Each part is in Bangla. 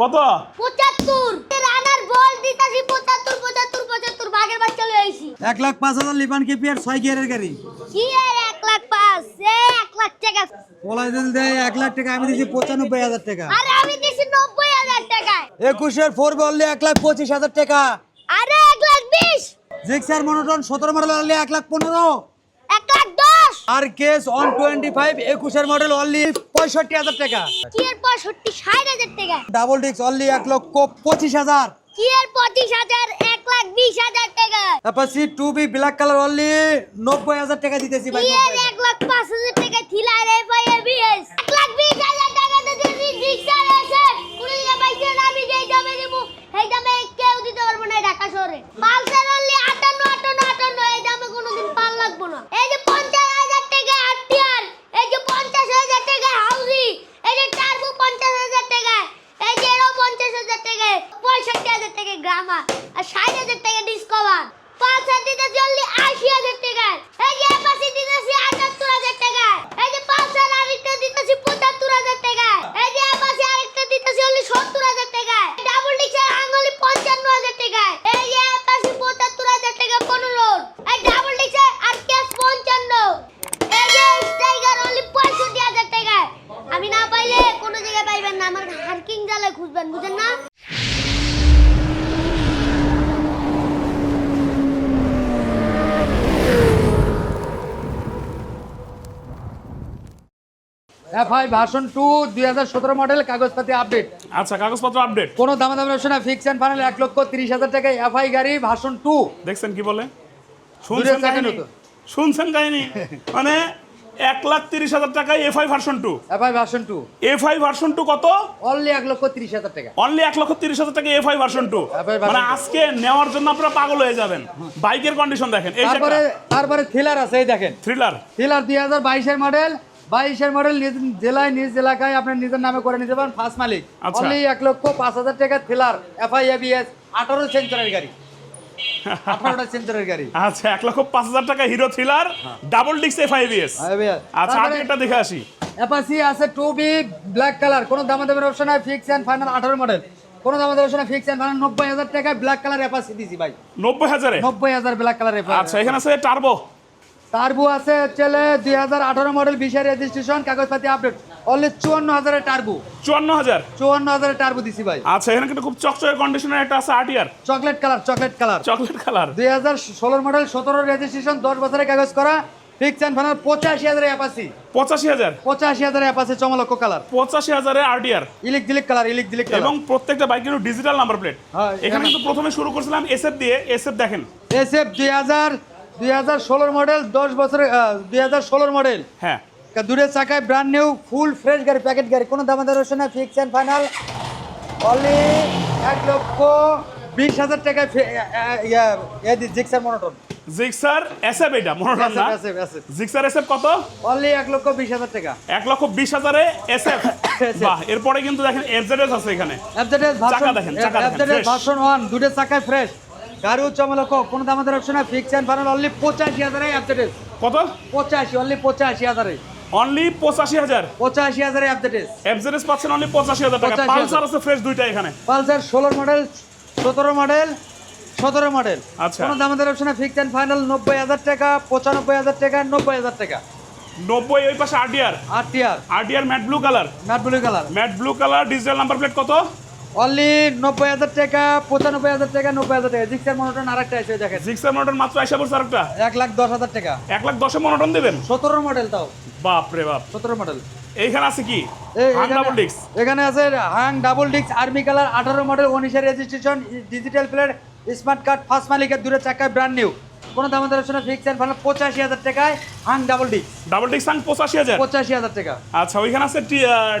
কত? পঁচাত্তর। রানার বল দিতাছি পঁচাত্তর পঁচাত্তর পঁচাত্তর। বাঘের বাচ্চা লয়ে আইছি। এক লাখ পাঁচ হাজার লিবান কেপিয়ার ছয় গিয়ারের গাড়ি। কি আর এক লাখ পাঁচ? সে এক লাখ টাকা। পলাই দিল দেয় এক লাখ টাকা আমি পঁচানব্বই হাজার টাকা। আরে আমি দিছি নব্বই হাজার টাকায় একুশের ফোর বললে এক লাখ পঁচিশ হাজার টাকা। আরে এক লাখ বিশ। জিক্সার মনোটন সতেরো মডেল অনলি এক লাখ পনেরো। এক লাখ দশ আর কেস অন টোয়েন্টি ফাইভ একুশের মডেল অনলি পঁয়ষট্টি হাজার টাকা। কি এর পঁয়ষট্টি? ষাট হাজার টাকা। ডাবল ডিস্ক অনলি এক লক্ষ পঁচিশ হাজার। কি এর পঁচিশ হাজার? এক লাখ বিশ হাজার টাকা। তারপর C two B black colour only নব্বই হাজার টাকা দিতেছি ভাই কি এর এক লাখ পাঁচ হাজার টাকা? থিলার এফ আই এবিএস এক লাখ বিশ হাজার টাকা দিতেছি রিক্সার এসে কোনো জায়গা পাইছে না আমি যেই দামে দেবো সেই দামে কেউ দিতে পারব না এই ঢাকা শহরে পালসার অনলি আটান্ন আটান্ন আটান্ন এই দামে কোনোদিন পাল লাগবো না এই যে পঞ্চাশ হাজার টাকা আটটিয়ার এই যে পঞ্চাশ হাজার টাকা হাউজি এই যে টার্বো পঞ্চাশ হাজার টাকা এই যে এরও পঞ্চাশ হাজার টাকা পঁয়ষট্টি হাজার টাকা গ্রামার আর ষাট হাজার টাকা ডিসকভার পাঁচ হাজার দিতেছি অনলি আশি হাজার টাকা এই যে অ্যাপাসি দিতেছি আটাত্তর হাজার টাকা এই যে পাঁচ হাজার আরেকটা দিতেছি পঁচাত্তর হাজার টাকা এই যে অ্যাপাসি আরেকটা দিতেছি অনলি সত্তর হাজার টাকা ডাবল ডিক্সের আঙুলি পঞ্চান্ন হাজার টাকা এই যে অ্যাপাসি পঁচাত্তর হাজার টাকা পনেরো এই ডাবল ডিক্সের আর ক্যাশ পঞ্চান্ন এই যে স্ট্রাইকার অনলি পঁয়ষট্টি হাজার টাকা আমি না পাইলে কোনো জায়গায় পাইবেন না আমার হার্কিং জালে খুঁজবেন বুঝেন না এফ আই ভার্সন টু দুই হাজার সতেরো মডেল কাগজপাতি আপডেট আচ্ছা কাগজপত্র আপডেট কোনো দামা দামের অপশন ফিক্স অ্যান্ড ফাইনাল এক লক্ষ তিরিশ হাজার টাকা এফ আই গাড়ি ভার্সন টু দেখছেন কি বলে? শুনছেন কাহিনী। শুনছেন কাহিনী? মানে এক লাখ তিরিশ হাজার টাকায় F I version two F I version two F I version two কত? অনলি এক লক্ষ তিরিশ হাজার টাকা। অনলি এক লক্ষ তিরিশ হাজার টাকা এফ আই ভার্সন টু মানে আজকে নেওয়ার জন্য আপনারা পাগল হয়ে যাবেন। বাইকের কন্ডিশন দেখেন। তারপরে তারপরে থ্রিলার আছে এই দেখেন। থ্রিলার থ্রিলার দুই হাজার বাইশের মডেল বাইশের মডেল নিজ জেলায় নিজ এলাকায় আপনার নিজের নামে করে নিতে পারেন ফার্স্ট মালিক। আচ্ছা। অনলি এক লক্ষ পাঁচ হাজার টাকা থ্রিলার এফ এবিএস আঠারো সেঞ্চুরির গাড়ি। আঠারোটা সেঞ্চুরির গাড়ি। আচ্ছা এক লক্ষ পাঁচ হাজার টাকা হিরো থ্রিলার ডাবল ডিক্স এফ আই আচ্ছা তারপরে আগে দেখে আসি। অ্যাপাসি আছে টু বি ব্ল্যাক কালার কোনো দামা দামের অপশন নাই ফিক্স অ্যান্ড ফাইনাল আঠারো মডেল কোনো দামা ফিক্স ফাইনাল নব্বই হাজার টাকা ব্ল্যাক কালার অ্যাপাসি দিছি ভাই। নব্বই হাজারে? নব্বই হাজার ব্ল্যাক কালার আচ্ছা এখানে আছে টার্বো টার্বো আছে চলে দুই হাজার আঠারো মডেল বিশের রেজিস্ট্রেশন কাগজপাতি আপডেট অনলি চুয়ান্ন হাজারের টার্বো চুয়ান্ন হাজার? চুয়ান্ন হাজারের টার্বো দিছি ভাই। আচ্ছা এখানে কিন্তু খুব চকচকে কন্ডিশনের একটা আছে আটিয়ার chocolate colour chocolate colour chocolate colour দুই হাজার ষোলোর মডেল সতেরো রেজিস্ট্রেশন দশ বছরের কাগজ করা। ফিক্স অ্যান্ড ফাইনাল পঁচাশি হাজার অ্যাপাসি পঁচাশি হাজার? পঁচাশি হাজার অ্যাপাসি চমলক্ষ কালার পঁচাশি হাজারে আরটিআর ইলিক দিলিক কালার ইলিক দিলিক কালার এবং প্রত্যেকটা বাইক কিন্তু ডিজিটাল নাম্বার প্লেট এখানে এখানে- কিন্তু প্রথমে শুরু করছিলাম এসএফ দিয়ে। এসএফ দেখেন। এসএফ দুই হাজার দুই হাজার ষোলোর মডেল দশ বছরের দুই হাজার ষোলোর মডেল হ্যাঁ। দূরের চাকায় ব্র্যান্ড নিউ ফুল ফ্রেশ গাড়ি প্যাকেট গাড়ি কোনো দামাদার রয়েছে না ফিক্স অ্যান্ড ফাইনাল অনলি এক লক্ষ বিশ হাজার টাকায় জিক্সার মনোটন জিক্সার এসএফ এটা মনে রাখেন না জিক্সার এসএফ কত? অনলি এক লক্ষ বিশ হাজার টাকা। এক লক্ষ বিশ হাজারে এসএফ বাহ এরপরে কিন্তু দেখেন এফজেডএস আছে এখানে। এফজেডএস চাকা দেখেন, এফজেডএস। ভার্সন ওয়ান দুটের চাকায় ফ্রেশ গাড়ি উচ্চ লক্ষ কোনো দামাদার অপশন না। ফিক্স অ্যান্ড ফাইনাল অনলি পঁচাশি হাজারে এফজেডএস কত? পঁচাশি অনলি পঁচাশি হাজারে। অনলি পঁচাশি হাজার? পঁচাশি হাজারে এফজেডএস এফজেডএস পাচ্ছেন অনলি পঁচাশি হাজার টাকা। 85,000 পালসার আছে ফ্রেশ দুইটা এখানে। পালসার ষোলো মডেল সতেরো মডেল সতেরো মডেল আচ্ছা। কোনো দামাদার অপশন ফিক্স অ্যান্ড ফাইনাল নব্বই হাজার টাকা পঁচানব্বই হাজার টাকা নব্বই হাজার টাকা। নব্বই ওই পাশে আরটিআর আর TR RTR matte blue colour matte blue colour matte blue colour digital number plate কত? অনলি নব্বই হাজার টাকা পঁচানব্বই হাজার টাকা নব্বই হাজার টাকা। জিক্সার মনোটন আরেকটা আছে দেখেন। জিক্সার মডেল মাত্র আইসা পড়ছে আরেকটা? এক লাখ দশ হাজার টাকা। এক লাখ দশে মনোটন দেবেন? সতেরো মডেল তাও। বাপ রে বাপ। সতেরো মডেল এইখানে আছে কি? ডাবল ডিক্স এখানে আছে হাং ডাবল ডিস্ক আর্মি কালার আঠারো মডেল উনিশের registration digital plate smart card first মালিকের দূরে চাকায় ব্র্যান্ড নিউ কোনো দাম দর্শন ফিক্স অ্যান্ড ফাইনাল পঁচাশি হাজার টাকায় হাং ডাবল ডিস্ক ডাবল ডিক্স হাং পঁচাশি হাজার। পঁচাশি হাজার টাকা। আচ্ছা ওইখানে আছে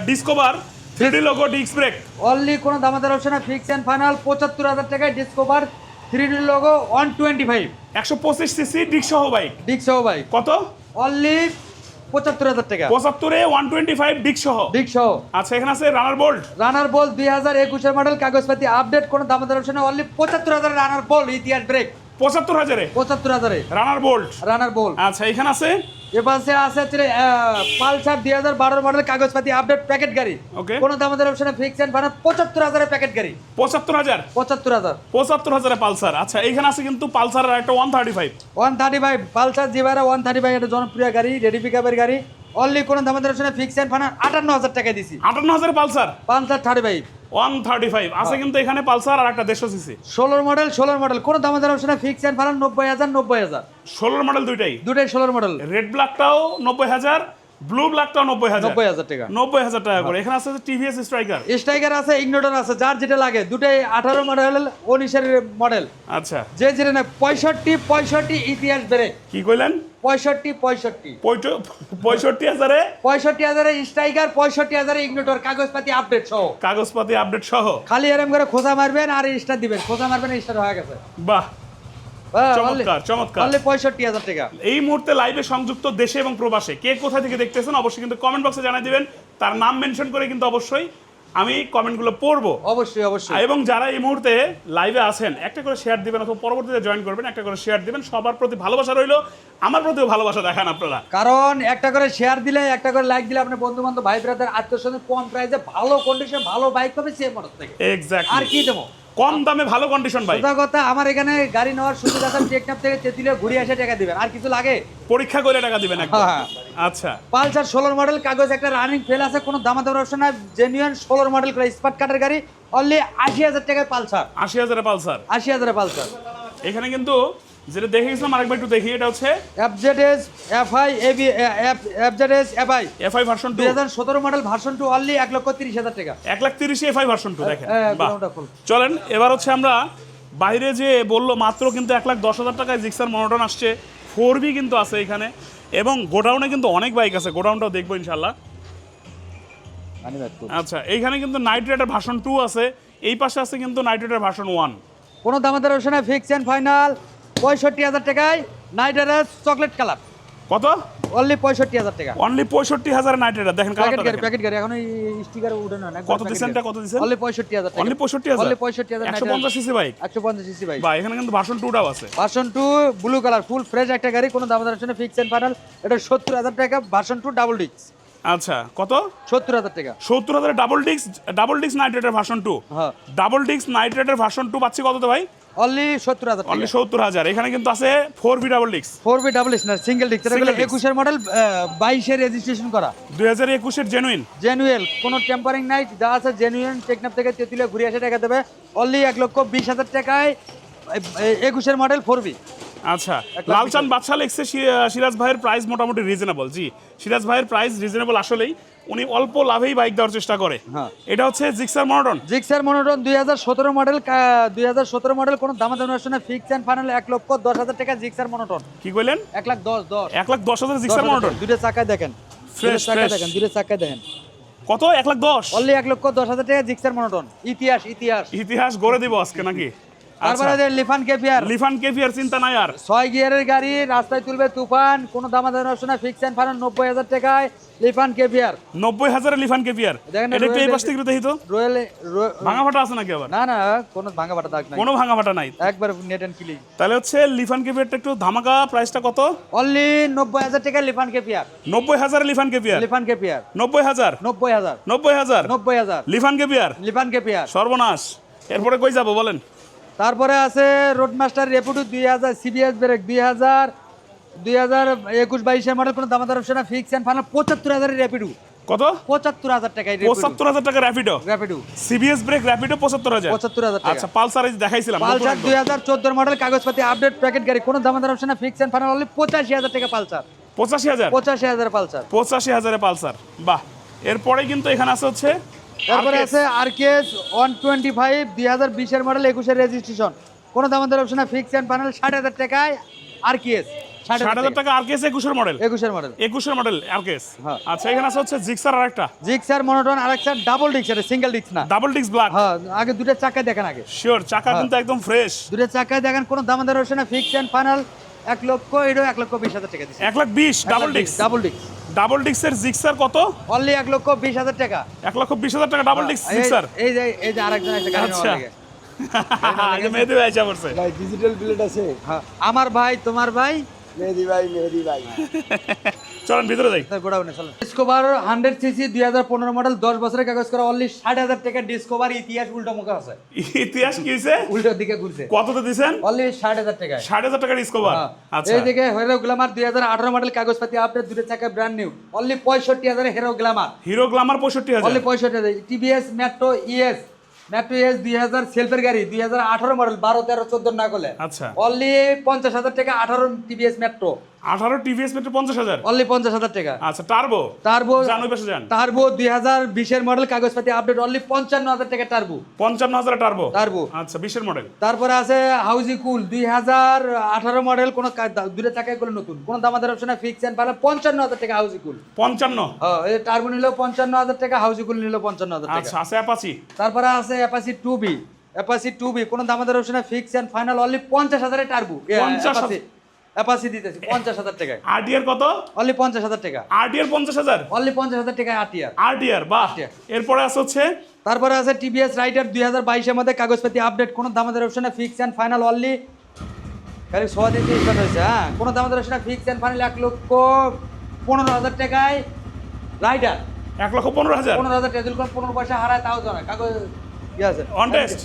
Discover three logo disc brake only কোনো দামাদার অপশন না ফিক্স অ্যান্ড ফাইনাল পঁচাত্তর হাজার টাকায় Discover three D logo one twenty five একশো পঁচিশ সিসি ডিস্ক সহ বাইক ডিস্ক সহ ভাই কত? অনলি পঁচাত্তর হাজার টাকা। পঁচাত্তরে ওয়ান টোয়েন্টি ফাইভ ডিস্ক সহ। ডিস্ক সহ। আচ্ছা এখানে আছে রানার বোল্ট রানার বল দুই হাজার একুশের মডেল কাগজপাতি আপডেট কোনো দামাদার অপশন অনলি পঁচাত্তর হাজার রানার বল ইতিহাস ব্রেক পঁচাত্তর হাজারে। পঁচাত্তর হাজারে। রানার বোল্ট রানার বল আচ্ছা এখানে আছে? এপাশে আছে হচ্ছে পালসার দুই হাজার বারোর মডেল কাগজপাতি আপডেট প্যাকেট গাড়ি। Okay. কোনো দামাদের অপশনে ফিক্স এন্ড ফাইনাল পঁচাত্তর হাজারের প্যাকেট গাড়ি। পঁচাত্তর হাজার? পঁচাত্তর হাজার। পঁচাত্তর হাজারে পালসার আচ্ছা এখানে আছে কিন্তু পালসারের একটা one thirty five one thirty five Pulsar জিবারা one thirty five একটা জনপ্রিয় গাড়ি রেডি পিকআপের গাড়ি। অনলি কোনো দামাদের শুনে ফিক্স এন্ড ফাইনাল আটান্ন হাজার টাকা দিছি। আটান্ন হাজার Pulsar? Pulsar thirty five one thirty five আছে কিন্তু এখানে পালসার আর একটা দেড়শো সিসি ষোলোর মডেল ষোলোর মডেল কোনো দামাদের অপশনে ফিক্স এন্ড ফাইনাল নব্বই হাজার নব্বই হাজার। ষোলোর মডেল দুইটাই? দুটাই ষোলোর মডেল রেড ব্ল্যাকটাও নব্বই হাজার ব্লু ব্ল্যাকটাও নব্বই হাজার। নব্বই হাজার টাকা। নব্বই হাজার টাকা করে। এখানে আছে টিভিএস স্ট্রাইকার। স্ট্রাইকার আছে ইগনোটর আছে যার যেটা লাগে। দুটাই আঠারো মডেল উনিশের মডেল আচ্ছা। যে যেটা না পঁয়ষট্টি পঁয়ষট্টি ইতিহাস বেড়ে কি কইলেন? পঁয়ষট্টি পঁয়ষট্টি। পঁয়ষট্টি হাজারে? পঁয়ষট্টি হাজারে স্ট্রাইকার পঁয়ষট্টি হাজারে ইগনোটর কাগজপাতি আপডেট সহ। কাগজপাতি আপডেট সহ। খালি এরম করে খোঁজা মারবেন আর স্টার দিবেন। খোঁজা মারবেন স্টার হয়ে গেছে। বাহ। চমৎকার চমৎকার। পঁয়ষট্টি হাজার টাকা। এই মুহূর্তে লাইভে সংযুক্ত দেশে এবং প্রবাসে। কে কোথা থেকে দেখতেছেন অবশ্যই কিন্তু কমেন্ট বক্সে জানাই দিবেন। তার নাম মেনশন করে কিন্তু অবশ্যই আমি কমেন্টগুলো পড়ব। অবশ্যই অবশ্যই। এবং যারা এই মুহূর্তে লাইভে আছেন একটা করে শেয়ার দিবেন অথবা পরবর্তীতে জয়েন করবেন একটা করে শেয়ার দিবেন। সবার প্রতি ভালোবাসা রইল। আমার প্রতিও ভালোবাসা দেখান আপনারা। কারণ একটা করে শেয়ার দিলে একটা করে লাইক দিলে আপনার বন্ধু বান্ধব ভাই ব্রাদার আত্মীয় স্বজন কম প্রাইসে ভালো কন্ডিশন ভালো বাইক পাবে সে মডেল থেকে। আর কি দেবো? কম দামে ভালো কন্ডিশন ভাই। সোজা কথা আমার এখানে গাড়ি নেওয়ার সুযোগ আছে টেকনাপ থেকে তেতুলিয়া ঘুরে আসে টাকা দিবেন। আর কিছু লাগে? পরীক্ষা করে টাকা দিবেন একদম। হ্যাঁ। আচ্ছা। পালসার ষোলোর মডেল কাগজ একটা রানিং ফেল আছে কোনো দামা দামের অপশন না জেনুইন ষোলোর মডেল করে স্পার্ট কাটার গাড়ি অনলি আশি হাজার টাকায় পালসার। 80000 এ পালসার। আশি হাজারে পালসার। এখানে কিন্তু যেটা দেখে গেছিলাম আরেকবার একটু দেখি এটা হচ্ছে FZS FI AB FZS FI FI version two দুই হাজার সতেরো মডেল ভার্সন টু অনলি এক লক্ষ তিরিশ হাজার টাকা। এক লাখ তিরিশে এফআই ভার্সন টু দেখেন। বাহ। চলেন এবার হচ্ছে আমরা বাইরে যে বলল মাত্র কিন্তু এক লাখ দশ হাজার টাকায় জিক্সার মনোটন আসছে। ফোর বি কিন্তু আছে এখানে। এবং গোডাউনে কিন্তু অনেক বাইক আছে। গোডাউনটাও দেখব ইনশাল্লাহ আচ্ছা এইখানে কিন্তু নাইট রাইডার ভার্সন টু আছে। এই পাশে আছে কিন্তু নাইট রাইডার ভার্সন ওয়ান কোনো দামাদার অপশন নাই ফিক্স এন্ড ফাইনাল পঁয়ষট্টি হাজার টাকায় নাইট রাইডার চকলেট কালার কত? অনলি পঁয়ষট্টি হাজার টাকা। অনলি পঁয়ষট্টি হাজার নাইট রাইডার দেখেন প্যাকেট গাড়ি প্যাকেট গাড়ি এখন স্টিকার উঠে না কত দিচ্ছেন কত দিচ্ছেন? অনলি পঁয়ষট্টি হাজার টাকা। অনলি পঁয়ষট্টি হাজার। অনলি পঁয়ষট্টি হাজার একশো পঞ্চাশ সিসি বাইক একশো পঞ্চাশ সিসি বাইক বা এখানে কিন্তু ভার্সন টুটাও আছে। Version two blue colour full fresh একটা গাড়ি কোনো দামাদার অপশনে ফিক্স এন্ড ফাইনাল এটা সত্তর হাজার টাকা ভার্সন টু ডাবল ডিক্স আচ্ছা কত? সত্তর হাজার টাকা। সত্তর হাজার double disc double disc night rider version two হ্যাঁ। Double disc night rider version two পাচ্ছি কত তো ভাই? অনলি এখানে কিন্তু আছে ফোর বি ডাবল ডিক্স ফোর বি ডাবল না সিঙ্গেল ডিক্স এটা Single disc। একুশের মডেল বাইশের রেজিস্ট্রেশন করা। দুই হাজার একুশের জেনুইন কোনো টেম্পারিং নাই যা আছে জেনুইন টেকনাপ থেকে তেতুলিয়া ঘুরে আসে টাকা দেবে। অনলি লক্ষ বিশ হাজার টাকায় একুশের মডেল ফোর বি আচ্ছা লালচান বাদশা লেগছে সিরাজ ভাইয়ের প্রাইস মোটামুটি রিজনেবল জি। সিরাজ ভাইয়ের প্রাইস রিজনেবল আসলেই উনি অল্প লাভেই বাইক দেওয়ার চেষ্টা করে। হ্যাঁ। এটা হচ্ছে জিক্সার মনোটন জিক্সার মনোটন দুই হাজার সতেরো মডেল দুই হাজার সতেরো মডেল কোনো দামা দাম আসছে না। ফিক্স অ্যান্ড ফাইনাল এক লক্ষ দশ হাজার টাকা জিক্সার মনোটন কি বললেন এক লাখ দশ দশ। এক লাখ দশ হাজার জিক্সার মনোটন দুটো চাকায় দেখেন। দুটো চাকায় দেখেন দুটো চাকায় দেখেন। কত? এক লাখ দশ। অনলি এক লক্ষ দশ হাজার টাকা জিক্সার মনোটন ইতিহাস ইতিহাস। ইতিহাস গড়ে দিব আজকে নাকি? তারপরে যে লিফান কেপিয়ার লিফান কেফিয়ার চিন্তা নাই আর। ছয় গিয়ারের গাড়ি রাস্তায় তুলবে তুফান কোনো দামা আসছে না ফিক্স অ্যান্ড ফাইনাল নব্বই হাজার টাকায় লিফান কেপিয়ার নব্বই হাজারে লিফান কেফিয়ার। দেখেন এটা একটু এই পাশ থেকে দেখি তো? রয়্যাল ভাঙা ফাটা আছে নাকি আবার? না না কোনো ভাঙা বাটা দাগ নাই। কোনো ভাঙা ফাটা নাই। একবার নেট অ্যান্ড ক্লিন তাহলে হচ্ছে লিফান কেফিয়ারটা একটু ধামাকা প্রাইসটা কত? অনলি নব্বই হাজার টাকা লিফান কেপিয়ার নব্বই হাজার লিফান কেফিয়ার। লিফান কেপিয়ার নব্বই হাজার। নব্বই হাজার। নব্বই হাজার। নব্বই হাজার। লিফান কেপিয়ার লিফান কেপিয়ার সর্বনাশ। এরপরে কই যাব বলেন? তারপরে আছে রোডমাস্টার রেপুটু দুই হাজার সিবিএস ব্রেক দুই হাজার দুই হাজার একুশ বাইশের মডেল কোনো দামাদার অপশন না ফিক্স অ্যান্ড ফাইনাল পঁচাত্তর হাজারের র্যাপিডু কত? পঁচাত্তর হাজার টাকায় পঁচাত্তর হাজার টাকা Rapido Rapido CBS brake Rapido পঁচাত্তর হাজার। পঁচাত্তর হাজার আচ্ছা পালসার দেখাইছিলাম পালসার দুই হাজার চোদ্দোর মডেল কাগজপাতি আপডেট প্যাকেট গাড়ি কোনো দামাদার অপশন না ফিক্স অ্যান্ড ফাইনাল অনলি পঁচাশি হাজার টাকা পালসার। পঁচাশি হাজার? পঁচাশি হাজার পালসার। পঁচাশি হাজারে পালসার। বাহ। এরপরে কিন্তু এখানে আছে হচ্ছে তারপরে আছে আরকেএস ওয়ান টোয়েন্টি ফাইভ দুই হাজার বিশের মডেল একুশের রেজিস্ট্রেশন কোনো দামাদার অপশন না ফিক্স অ্যান্ড ফাইনাল ষাট হাজার টাকায় আরকেএস ষাট হাজার টাকা। একুশের মডেল একুশের মডেল একুশের মডেল হ্যাঁ। আচ্ছা এখানে আছে হচ্ছে জিক্সার আর একটা? জিক্সার মনোটন আর একটা ডাবল ডিক্স এটা সিঙ্গেল ডিক্স না। ডাবল ব্ল্যাক হ্যাঁ আগে দুটো চাকায় দেখেন আগে। শিওর চাকা কিন্তু একদম ফ্রেশ দুটো দেখেন কোনো অপশন ফিক্স অ্যান্ড ফাইনাল এক লক্ষ এটাও এক লক্ষ বিশ হাজার টাকা দিচ্ছে এক লাখ বিশ ডাবল ডিস্ক ডাবল ডিক্স ডাবল ডিস্কের জিক্সার কত? অনলি এক লক্ষ বিশ হাজার টাকা। এক লক্ষ বিশ হাজার টাকা ডাবল ডিক্স জিক্সার? এই যে এই যে আরেকজন একটা গাড়ি আচ্ছা। আগে মেহেদি ভাই ভাই ডিজিটাল প্লেট আছে। হ্যাঁ, আমার ভাই তোমার ভাই? মেহেদি ভাই মেহেদি ভাই। চলেন ভিতরে যাই। গোডাউনে চলো ডিসকভার হান্ড্রেড সিসি দুই হাজার পনেরো মডেল দশ বছরের কাগজ করা অনলি ষাট হাজার টাকা ডিসকভার ইতিহাস উল্টো মুখে আছে। ইতিহাস কি হয়েছে উল্টো দিকে ঘুরছে। কততে দিছেন? অনলি ষাট হাজার টাকায়। ষাট হাজার টাকা ডিসকভার হ্যাঁ। আচ্ছা। এই দিকে হিরো গ্ল্যামার দুই হাজার আঠারো মডেল কাগজপাতি আপডেট দুটো চাকা ব্র্যান্ড নিউ অনলি পঁয়ষট্টি হাজার হিরো গ্ল্যামার হিরো গ্লামার পঁয়ষট্টি হাজার। অনলি পঁয়ষট্টি হাজার। TVS Metro ES Metro ES দুই হাজার সেলফের গাড়ি দুই হাজার আঠারো মডেল বারো তেরো চোদ্দ না করলে আচ্ছা। অনলি পঞ্চাশ হাজার টাকা আঠারো টিভিএস মেট্রো আঠারো টিভিএস মেট্রো পঞ্চাশ হাজার। অনলি পঞ্চাশ হাজার টাকা। আচ্ছা টার্বো টার্বো ওই পাশে যান। টার্বো দুই হাজার বিশের মডেল কাগজপাতি আপডেট অনলি পঞ্চান্ন হাজার টাকা টার্বো পঞ্চান্ন হাজার টার্বো টার্বো আচ্ছা বিশের মডেল তারপরে আছে হাউজি কুল দুই হাজার আঠারো মডেল কোন দুটো চাকায় করে নতুন। কোন দামাদার অপশন ফিক্স এন্ড পঞ্চান্ন হাজার টাকা হাউজি কুল পঞ্চান্ন। হ্যাঁ এই টার্বো নিল পঞ্চান্ন হাজার টাকা হাউজি কুল নিল পঞ্চান্ন হাজার টাকা। আচ্ছা আছে অ্যাপাচি তারপরে আছে Apache two B Apache two B কোন দামাদার option fix and final only পঞ্চাশ হাজারে টার্বো 50,000 অ্যাপাসি দিতেছি পঞ্চাশ হাজার টাকায়। আরডিআর কত? অনলি পঞ্চাশ হাজার টাকা। আরডিআর পঞ্চাশ হাজার? অনলি পঞ্চাশ হাজার টাকায় আটিয়ার আরডিআর বাহ। RTR এরপরে আছে হচ্ছে? তারপরে আছে টিভিএস রাইডার দুই হাজার বাইশের মধ্যে কাগজপাতি আপডেট কোনো দামাদের অপশনে ফিক্স অ্যান্ড ফাইনাল অনলি খালি সোয়া স্টার্ট হয়েছে হ্যাঁ? কোনো দামাদের অপশনে ফিক্স অ্যান্ড ফাইনাল এক লক্ষ পনেরো হাজার টাকায় রাইডার এক লক্ষ পনেরো হাজার? পনেরো হাজার টাকা যদি কোনো পনেরো পয়সা হারায় তাও জানা কাগজ কি আছে? অন টেস্ট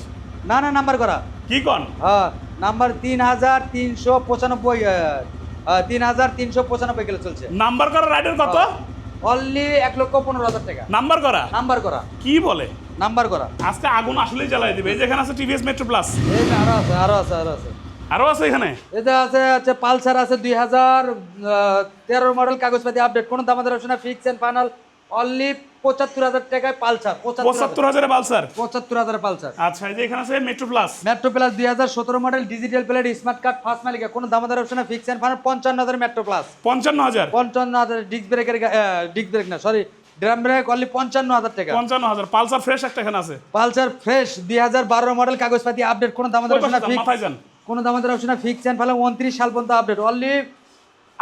না না নাম্বার করা। কি কন? হ্যাঁ। নাম্বার তিন হাজার তিনশো পঁচানব্বই তিন হাজার তিনশো পঁচানব্বই কিলো চলছে। নাম্বার করা রাইডার কত? অনলি এক লক্ষ পনেরো হাজার টাকা। নাম্বার করা? নাম্বার করা। কি বলে? নাম্বার করা। আজকে আগুন আসলেই জ্বালাই দিবে। এই যেখানে আছে টিভিএস মেট্রো প্লাস আরও আছে আরও আছে আরও আছে। আরও আছে এখানে? এটা আছে হচ্ছে পালসার আছে দুই হাজার তেরো মডেল কাগজপাতি আপডেট কোনো দামাদের option fix and final only পঁচাত্তর হাজার টাকায় পালসার পঁচাত্তর হাজারে। পালসার? পঁচাত্তর হাজার পালসার। আচ্ছা এই যে এখানে আছে মেট্রো প্লাস মেট্রো প্লাস দুই হাজার সতেরো model digital plate smart card first মালিকা কোনো দামাদের অপশন ফিক্স এন্ড ফাইনাল পঞ্চান্ন হাজার মেট্রো প্লাস পঞ্চান্ন হাজার? পঞ্চান্ন হাজার ডিস্ক ব্রেকের ডিস্ক ব্রেক না সরি ড্রাম ব্রেক অনলি পঞ্চান্ন হাজার টাকা। পঞ্চান্ন হাজার। পালসার ফ্রেশ একটা এখানে আছে। পালসার ফ্রেশ দুই হাজার বারো মডেল কাগজপাতি আপডেট কোনো দামাদের অপশন ফিক্স কোনো দামাদের অপশন ফিক্স এন্ড ফাইনাল উনত্রিশ সাল পর্যন্ত আপডেট অনলি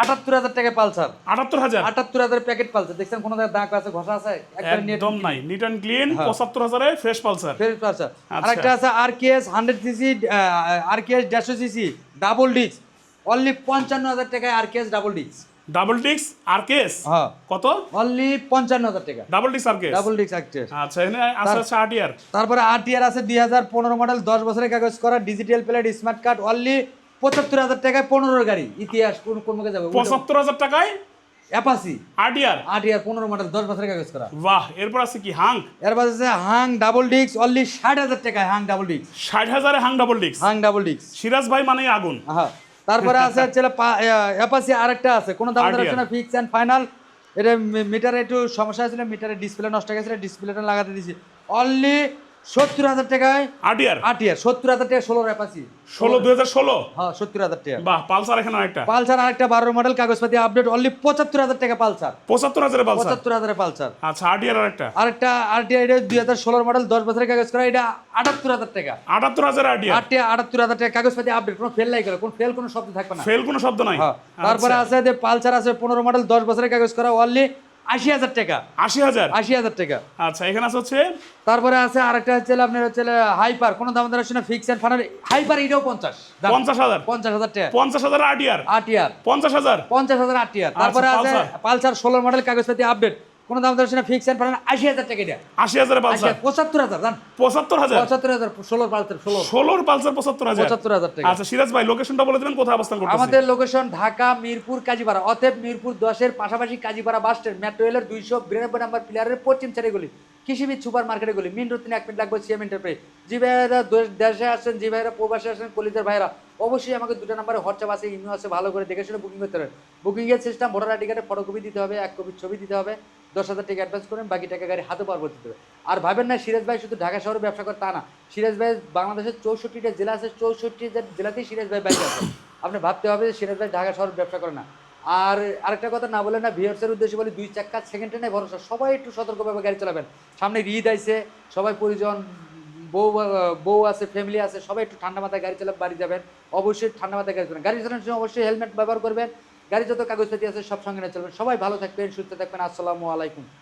আটাত্তর হাজার টাকা পালসার। আটাত্তর হাজার? আটাত্তর হাজার প্যাকেট পালসার। দেখছেন কোনো দাগ আছে ঘষা আছে? একদম নাই। নিট অ্যান্ড ক্লিন হ্যাঁ। পঁচাত্তর হাজারে ফ্রেশ পালসার। আচ্ছা। আরেকটা আছে R K S hundred CC R K S দেড়শো সিসি ডাবল ডিস্ক অনলি পঞ্চান্ন হাজার টাকায় R K S double disc double ডিক্স আর কেস কত? অনলি পঞ্চান্ন হাজার টাকা। ডাবল ডিক্স আর কেস ডাবল আচ্ছা এখানে আছে তারপরে আর টিআর আছে দুই হাজার পনেরো মডেল দশ বছরের কাগজ করা digital plate smart card only পঁচাত্তর হাজার টাকায় পনেরো গাড়ি। ইতিহাস কোন মুখে যাবে? পঁচাত্তর হাজার টাকায়? অ্যাপাসি আট ইয়ার পনেরো মডেল দশ বছরের কাগজ করা। বাহ এরপর আছে কি হাং? আছে ডাবল অনলি ষাট হাজার টাকায় হাং ডাবল ডিস্ক। ষাট হাজারে হাং ডাবল ডিক্স হাং ডাবল সিরাজ ভাই মানেই আগুন। হ্যাঁ তারপরে আছে হচ্ছে অ্যাপাসি আরেকটা আছে। কোনো দাম হচ্ছে না ফিক্স অ্যান্ড ফাইনাল এটা মিটারে একটু সমস্যা হয়েছিল মিটারে ডিসপ্লে নষ্ট হয়ে গেছিল ডিসপ্লেটা লাগাতে দিয়েছি। অনলি সত্তর হাজার টাকায় সত্তর হাজার টাকা ষোলোর ষোলো দুই হাজার ষোলো? হ্যাঁ সত্তর হাজার টাকা। বাহ পালসার এখানে আরেকটা। পালসার আরেকটা বারো মডেল কাগজপাতি আপডেট অনলি পঁচাত্তর হাজার টাকা পালসার। পঁচাত্তর হাজারে পালসার? পঁচাত্তর হাজারে পালসার। আচ্ছা আরেকটা? আরেকটা এটা দুই হাজার ষোলোর মডেল দশ বছরের কাগজ করা এটা আটাত্তর হাজার টাকা। আটাত্তর হাজার আট ইয়ার আটটি আটাত্তর হাজার টাকা কাগজপাতি আপডেট কোনো ফেল নাই গেল কোনো ফেল কোনো শব্দ থাকবে না। ফেল কোনো শব্দ নাই? হ্যাঁ তারপরে আছে যে পালসার আছে পনেরো মডেল দশ বছরের কাগজ করা অনলি আশি হাজার টাকা। আশি হাজার? আশি হাজার টাকা। আচ্ছা এখানে আছে হচ্ছে? তারপরে আছে আরেকটা হচ্ছে আপনার হচ্ছে হাইপার কোনো দাম দর না ফিক্স এন্ড ফাইনাল হাইপার এটাও পঞ্চাশ। পঞ্চাশ হাজার? পঞ্চাশ হাজার টাকা। পঞ্চাশ হাজার আটিয়ার আটিয়ার পঞ্চাশ হাজার? পঞ্চাশ হাজার আটিয়ার তারপরে আছে পালসার। পালসার ষোলো মডেল কাগজপাতি আপডেট কোনো দাম ধরছে না ফিক্স ফাইনাল আশি হাজার টাকা এটা। আশি হাজার পালসার। আচ্ছা, পঁচাত্তর হাজার জান? পঁচাত্তর হাজার? পঁচাত্তর হাজার ষোলোর পালসার ষোলো। ষোলোর পালসার পঁচাত্তর হাজার? পঁচাত্তর হাজার টাকা। আচ্ছা সিরাজ ভাই লোকেশনটা বলে দেবেন কোথায় অবস্থান করছে আমাদের লোকেশন ঢাকা মিরপুর কাজীপাড়া। অতএব মিরপুর দশের পাশাপাশি কাজীপাড়া বাস স্ট্যান্ড মেট্রো রেলের দুইশো বিরানব্বই নম্বর প্লেয়ারের পশ্চিম চারিগুলি গলি কৃষিবিদ সুপার মার্কেটে গুলি। মিন তিন এক মিনিট লাগবে সিএম এন্টারপ্রাইজ জি ভাইরা দেশে আসেন, জি ভাইরা প্রবাসে আসেন কলিদের ভাইরা অবশ্যই আমাকে দুটো নাম্বারে হোয়াটসঅ্যাপ আছে ইমেল আছে, ভালো করে দেখে শুনে বুকিং করতে হবে। বুকিং এর সিস্টেম ভোটার আইডি কার্ডে ফটোকপি দিতে হবে, এক কপি ছবি দিতে হবে, দশ হাজার টাকা অ্যাডভান্স করেন, বাকি টাকা গাড়ি হাতে পার করতে হবে। আর ভাবেন না, সিরাজ ভাই শুধু ঢাকা শহরে ব্যবসা করে তা না। সিরাজ ভাই বাংলাদেশের চৌষট্টিটা জেলা আছে, চৌষট্টি জেলাতেই সিরাজ ভাই বাইক আছে আপনি ভাবতে হবে যে সিরাজ ভাই ঢাকা শহরে ব্যবসা করে না। আর আরেকটা কথা না বলে না ভিউয়ার্সের উদ্দেশ্যে বলি, দুই চাক্কা সেকেন্ড ট্রেনে ভরসা। সবাই একটু সতর্কভাবে গাড়ি চালাবেন। সামনে ঈদ আইছে, সবাই পরিজন, বউ বউ আছে ফ্যামিলি আছে, সবাই একটু ঠান্ডা মাথায় গাড়ি চালাবেন বাড়ি যাবেন। অবশ্যই ঠান্ডা মাথায় গাড়ি চালাবেন। গাড়ি চালানোর সময় অবশ্যই হেলমেট ব্যবহার করবেন। গাড়ি যত কাগজপাতি আছে, সব সঙ্গে নিয়ে চলবেন। সবাই ভালো থাকবেন, সুস্থ থাকবেন। আসসালামু আলাইকুম।